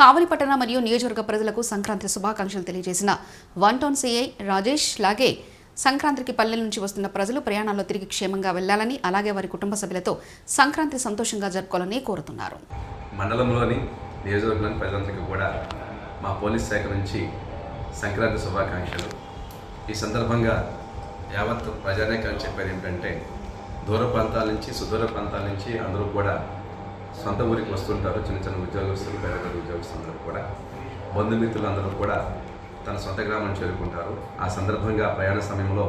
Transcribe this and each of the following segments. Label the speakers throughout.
Speaker 1: కావలిపట్టణ మరియు నియోజకవర్గ ప్రజలకు సంక్రాంతి శుభాకాంక్షలు తెలియజేసిన వన్ టౌన్ సీఐ రాజేష్ లాగే సంక్రాంతికి పల్లెల నుంచి వస్తున్న ప్రజలు ప్రయాణాల్లో తిరిగి క్షేమంగా వెళ్ళాలని అలాగే వారి కుటుంబ సభ్యులతో సంక్రాంతి సంతోషంగా జరుపుకోవాలని కోరుతున్నారు.
Speaker 2: మండలంలోని నియోజకవర్గంలోని ప్రజలందరికీ కూడా మా పోలీస్ శాఖ నుంచి సంక్రాంతి శుభాకాంక్షలు. ఈ సందర్భంగా యావత్ ప్రజానేకాలు చెప్పేది ఏంటంటే దూర ప్రాంతాల నుంచి సుదూర ప్రాంతాల నుంచి అందరూ కూడా సొంత ఊరికి వస్తుంటారు చిన్న చిన్న ఉద్యోగస్తులు పెద్ద పెద్ద ఉద్యోగస్తులందరూ కూడా. బంధుమిత్రులందరూ కూడా తన సొంత గ్రామం చేరుకుంటారు. ఆ సందర్భంగా ప్రయాణ సమయంలో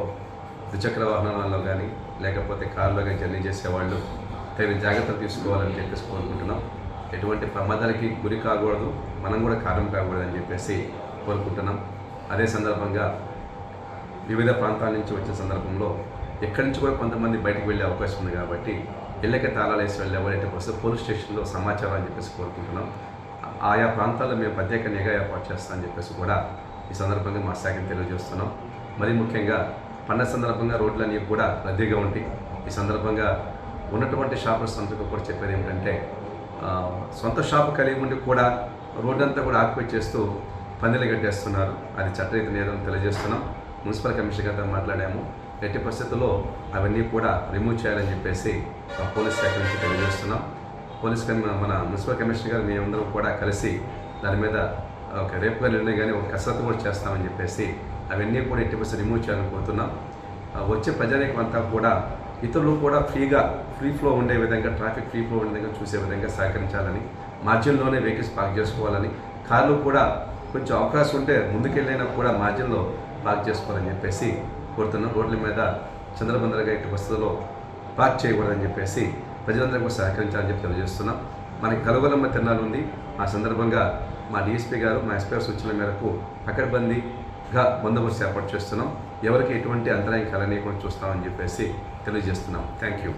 Speaker 2: ద్విచక్ర వాహనాలలో కానీ లేకపోతే కారులో కానీ జర్నీ చేసేవాళ్ళు తగిన జాగ్రత్తలు తీసుకోవాలని చెప్పేసి కోరుకుంటున్నాం. ఎటువంటి ప్రమాదాలకి గురి కాకూడదు మనం కూడా కారణం కాకూడదు అని చెప్పేసి కోరుకుంటున్నాం. అదే సందర్భంగా వివిధ ప్రాంతాల నుంచి వచ్చిన సందర్భంలో ఎక్కడి నుంచి కూడా కొంతమంది బయటకు వెళ్ళే అవకాశం ఉంది కాబట్టి ఇళ్ళకి తాళాలు వేసి వెళ్ళే వాళ్ళు వస్తే పోలీస్ స్టేషన్లో సమాచారం అని చెప్పేసి కోరుకుంటున్నాం. ఆయా ప్రాంతాల్లో మేము ప్రత్యేక నిఘా ఏర్పాటు చేస్తామని చెప్పేసి కూడా ఈ సందర్భంగా మా శాఖను తెలియజేస్తున్నాం. మరీ ముఖ్యంగా పండగ సందర్భంగా రోడ్లన్నీ కూడా రద్దీగా ఉంటాయి ఈ సందర్భంగా ఉన్నటువంటి షాపర్స్ అందరికీ కూడా చెప్పేది ఏమిటంటే సొంత షాపు కలిగి ఉండి కూడా రోడ్డంతా కూడా ఆక్యుపై చేస్తూ పందిలు కట్టేస్తున్నారు. అది చట్టరీతి నేరం తెలియజేస్తున్నాం. మున్సిపల్ కమిషనర్ గారితో మాట్లాడాము. ఎట్టి పరిస్థితుల్లో అవన్నీ కూడా రిమూవ్ చేయాలని చెప్పేసి పోలీస్ శాఖ నుంచి తెలియజేస్తున్నాం. పోలీస్ కమి మన మున్సిపల్ కమిషనర్ గారు మేమందరం కూడా కలిసి దాని మీద ఒక రేపు కానీ కానీ ఒక కసరత్తు కూడా చేస్తామని చెప్పేసి అవన్నీ కూడా ఎట్టి పరిస్థితి రిమూవ్ చేయాలని కోరుతున్నాం. వచ్చే ప్రజానీకం అంతా కూడా ఇతరులు కూడా ఫ్రీగా ఫ్రీ ఫ్లో ఉండే విధంగా ట్రాఫిక్ ఫ్రీ ఫ్లో ఉండే విధంగా చూసే విధంగా సహకరించాలని మార్జిన్లోనే వెహికల్స్ పార్క్ చేసుకోవాలని కార్లు కూడా కొంచెం అవకాశం ఉంటే ముందుకెళ్ళైనా కూడా మార్జిన్లో పార్క్ చేసుకోవాలని చెప్పేసి కోరుతున్నాం రోడ్ల మీద చంద్రబందరగా ఇటు వస్తువులో పార్క్ చేయకూడదని చెప్పేసి ప్రజలందరూ కూడా సహకరించాలని చెప్పి తెలియజేస్తున్నాం. మనకి కలుగలమ్మ తిరణాలు ఉంది. ఆ సందర్భంగా మా డిఎస్పీ గారు మా ఎస్పీ సూచనల మేరకు పకడ్బందీగా బందోబస్తు ఏర్పాటు చేస్తున్నాం. ఎవరికి ఎటువంటి అంతరాయం కలనీయకుండా చూస్తామని చెప్పేసి తెలియజేస్తున్నాం. Thank you